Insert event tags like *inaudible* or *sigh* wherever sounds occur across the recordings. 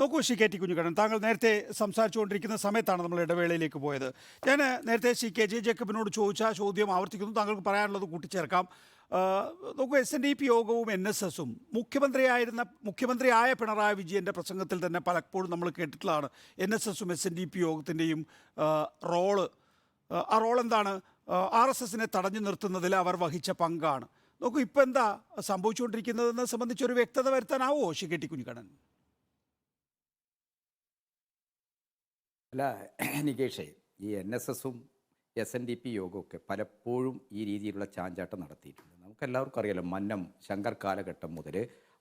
നോക്കൂ ശി K T Kunhikannan താങ്കൾ നേരത്തെ സംസാരിച്ചുകൊണ്ടിരിക്കുന്ന സമയത്താണ് നമ്മൾ ഇടവേളയിലേക്ക് പോയത്. ഞാൻ നേരത്തെ സി കെ ജെ ജേക്കബിനോട് ചോദിച്ച ചോദ്യം ആവർത്തിക്കുന്നു. താങ്കൾക്ക് പറയാനുള്ളത് കൂട്ടിച്ചേർക്കാം. നോക്കൂ എസ് എൻ ഡി പി യോഗവും എൻ എസ് എസും മുഖ്യമന്ത്രിയായിരുന്ന മുഖ്യമന്ത്രിയായ പിണറായി വിജയന്റെ പ്രസംഗത്തിൽ തന്നെ പലപ്പോഴും നമ്മൾ കേട്ടിട്ടുള്ളതാണ്. എൻ എസ് എസും എസ് എൻ ഡി പി യോഗത്തിന്റെയും റോൾ. ആ, റോൾ എന്താണ്? ആർ എസ് എസിനെ തടഞ്ഞു നിർത്തുന്നതിൽ അവർ വഹിച്ച പങ്കാണ്. നോക്കൂ ഇപ്പം എന്താ സംഭവിച്ചുകൊണ്ടിരിക്കുന്നതെന്ന് സംബന്ധിച്ചൊരു വ്യക്തത വരുത്താനാവോ ശ്രീ കെ ടി കുഞ്ഞുകണ്ണൻ? അല്ല *clears throat* നികേഷേ ഈ എൻ എസ് എസും എസ് എൻ ഡി പി യോഗമൊക്കെ പലപ്പോഴും ഈ രീതിയിലുള്ള ചാഞ്ചാട്ടം നടത്തിയിട്ടുണ്ട്. നമുക്കെല്ലാവർക്കും അറിയാലോ മന്നം ശങ്കർ കാലഘട്ടം മുതൽ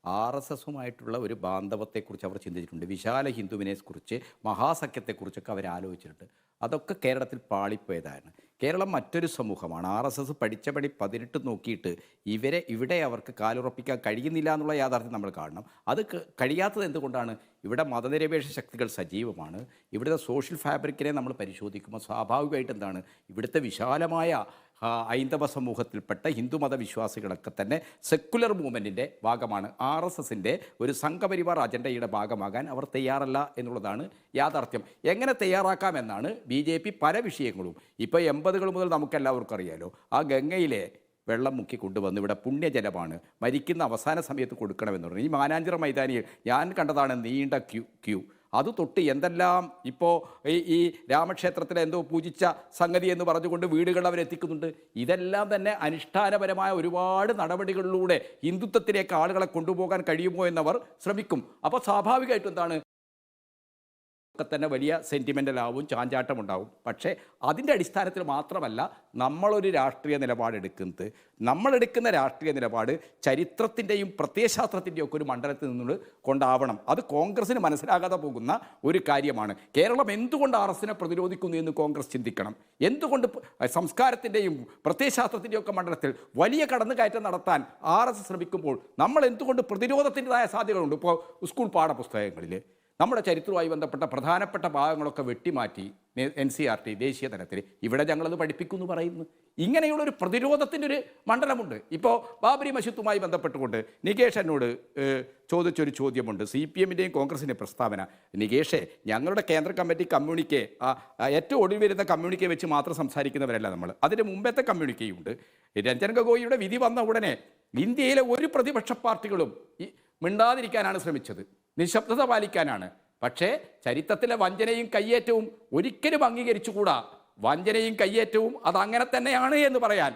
ആർ എസ് എസുമായിട്ടുള്ള ഒരു ബാന്ധവത്തെക്കുറിച്ച് അവർ ചിന്തിച്ചിട്ടുണ്ട്. വിശാല ഹിന്ദുവിനെ കുറിച്ച് മഹാസഖ്യത്തെക്കുറിച്ചൊക്കെ അവർ ആലോചിച്ചിട്ടുണ്ട്. അതൊക്കെ കേരളത്തിൽ പാളിപ്പോയതാണ്. കേരളം മറ്റൊരു സമൂഹമാണ്. ആർ എസ് എസ് പഠിച്ചപടി പതിനെട്ട് നോക്കിയിട്ട് ഇവരെ ഇവിടെ അവർക്ക് കാലുറപ്പിക്കാൻ കഴിയുന്നില്ല എന്നുള്ള യാഥാർത്ഥ്യം നമ്മൾ കാണണം. അത് കഴിയാത്തത് എന്തുകൊണ്ടാണ്? ഇവിടെ മതനിരപേക്ഷ ശക്തികൾ സജീവമാണ്. ഇവിടുത്തെ സോഷ്യൽ ഫാബ്രിക്കിനെ നമ്മൾ പരിശോധിക്കുമ്പോൾ സ്വാഭാവികമായിട്ട് എന്താണ്? ഇവിടുത്തെ വിശാലമായ ഹൈന്ദവ സമൂഹത്തിൽപ്പെട്ട ഹിന്ദുമത വിശ്വാസികളൊക്കെ തന്നെ സെക്കുലർ മൂവ്മെന്റിന്റെ ഭാഗമാണ്. ആർ എസ് എസിന്റെ ഒരു സംഘപരിവാർ അജണ്ടയുടെ ഭാഗമാകാൻ അവർ തയ്യാറല്ല എന്നുള്ളതാണ് യാഥാർത്ഥ്യം. എങ്ങനെ തയ്യാറാക്കാമെന്നാണ് ബി ജെ പി പല വിഷയങ്ങളും. ഇപ്പോൾ എൺപതുകൾ മുതൽ നമുക്കെല്ലാവർക്കും അറിയാലോ ആ ഗംഗയിലെ വെള്ളം മുക്കി കൊണ്ടുവന്ന് ഇവിടെ പുണ്യജലമാണ്. മരിക്കുന്ന അവസാന സമയത്ത് കൊടുക്കണമെന്ന് പറഞ്ഞു. ഈ മാനാഞ്ചിറ മൈതാനിയിൽ ഞാൻ കണ്ടതാണ് നീണ്ട ക്യൂ ക്യൂ. അത് തൊട്ട് എന്തെല്ലാം ഇപ്പോൾ ഈ ഈ രാമക്ഷേത്രത്തിൽ എന്തോ പൂജിച്ച സംഗതി എന്ന് പറഞ്ഞുകൊണ്ട് വീടുകൾ അവരെത്തിക്കുന്നുണ്ട് ഇതെല്ലാം തന്നെ അനുഷ്ഠാനപരമായ ഒരുപാട് നടപടികളിലൂടെ ഹിന്ദുത്വത്തിലേക്ക് ആളുകളെ കൊണ്ടുപോകാൻ കഴിയുമോ എന്നവർ ശ്രമിക്കും. അപ്പോൾ സ്വാഭാവികമായിട്ടും എന്താണ്? ഒക്കെ തന്നെ വലിയ സെന്റിമെന്റലാവും ചാഞ്ചാട്ടം ഉണ്ടാവും പക്ഷേ അതിന്റെ അടിസ്ഥാനത്തിൽ മാത്രമല്ല നമ്മളൊരു രാഷ്ട്രീയ നിലപാടെടുക്കുന്നത് നമ്മളെടുക്കുന്ന രാഷ്ട്രീയ നിലപാട് ചരിത്രത്തിന്റെയും പ്രത്യയശാസ്ത്രത്തിന്റെയും ഒക്കെ ഒരു മണ്ഡലത്തിൽ നിന്ന് കൊണ്ടാവണം. അത് കോൺഗ്രസ്സിന് മനസ്സിലാകാതെ പോകുന്ന ഒരു കാര്യമാണ്. കേരളം എന്തുകൊണ്ട് ആർ എസിനെ പ്രതിരോധിക്കുന്നു എന്ന് കോൺഗ്രസ് ചിന്തിക്കണം? എന്തുകൊണ്ട് സംസ്കാരത്തിന്റെയും പ്രത്യയശാസ്ത്രത്തിന്റെയും ഒക്കെ മണ്ഡലത്തിൽ വലിയ കടന്നുകയറ്റം നടത്താൻ ആർ എസ് ശ്രമിക്കുമ്പോൾ നമ്മൾ എന്തുകൊണ്ട് പ്രതിരോധത്തിന്റെതായ സാധ്യതകളുണ്ട്? ഇപ്പോൾ സ്കൂൾ പാഠപുസ്തകങ്ങളിൽ നമ്മുടെ ചരിത്രവുമായി ബന്ധപ്പെട്ട പ്രധാനപ്പെട്ട ഭാഗങ്ങളൊക്കെ വെട്ടിമാറ്റി എൻ സി ആർ ടി ദേശീയ തലത്തിൽ ഇവിടെ ഞങ്ങളത് പഠിപ്പിക്കുന്നു പറയുന്നു. ഇങ്ങനെയുള്ള ഒരു പ്രതിരോധത്തിന്റെ ഒരു മണ്ഡലമുണ്ട്. ഇപ്പോൾ ബാബരി മസ്ജിദുമായി ബന്ധപ്പെട്ടുകൊണ്ട് നികേഷ് എന്നോട് ചോദിച്ചൊരു ചോദ്യമുണ്ട്. സി പി എമ്മിന്റെയും കോൺഗ്രസിന്റെയും പ്രസ്താവന. നികേഷേ ഞങ്ങളുടെ കേന്ദ്ര കമ്മിറ്റി കമ്മ്യൂണിക്കെ ഏറ്റവും ഒടുവിൽ വരുന്ന കമ്മ്യൂണിക്കെ വെച്ച് മാത്രം സംസാരിക്കുന്നവരല്ല നമ്മൾ. അതിന് മുമ്പത്തെ കമ്മ്യൂണിക്കെയുണ്ട്. രഞ്ജൻ ഗഗോയിയുടെ വിധി വന്ന ഉടനെ ഇന്ത്യയിലെ ഒരു പ്രതിപക്ഷ പാർട്ടികളും മിണ്ടാതിരിക്കാനാണ് ശ്രമിച്ചത്. നിശബ്ദത പാലിക്കാനാണ്. പക്ഷേ ചരിത്രത്തിലെ വഞ്ചനയും കയ്യേറ്റവും ഒരിക്കലും അംഗീകരിച്ചുകൂടാ. വഞ്ചനയും കയ്യേറ്റവും അത് അങ്ങനെ തന്നെയാണ് എന്ന് പറയാൻ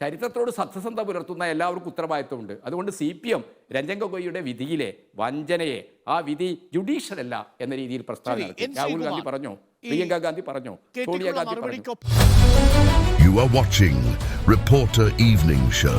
ചരിത്രത്തോട് സത്യസന്ധത പുലർത്തുന്ന എല്ലാവർക്കും ഉത്തരവാദിത്വമുണ്ട്. അതുകൊണ്ട് സി പി എം രഞ്ജൻ ഗൊഗോയിയുടെ വിധിയിലെ വഞ്ചനയെ ആ വിധി ജുഡീഷ്യൽ അല്ല എന്ന രീതിയിൽ പ്രസ്താവന. രാഹുൽ ഗാന്ധി പറഞ്ഞു പ്രിയങ്ക ഗാന്ധി പറഞ്ഞു സോണിയ ഗാന്ധി പറഞ്ഞു. You are watching Reporter Evening Show.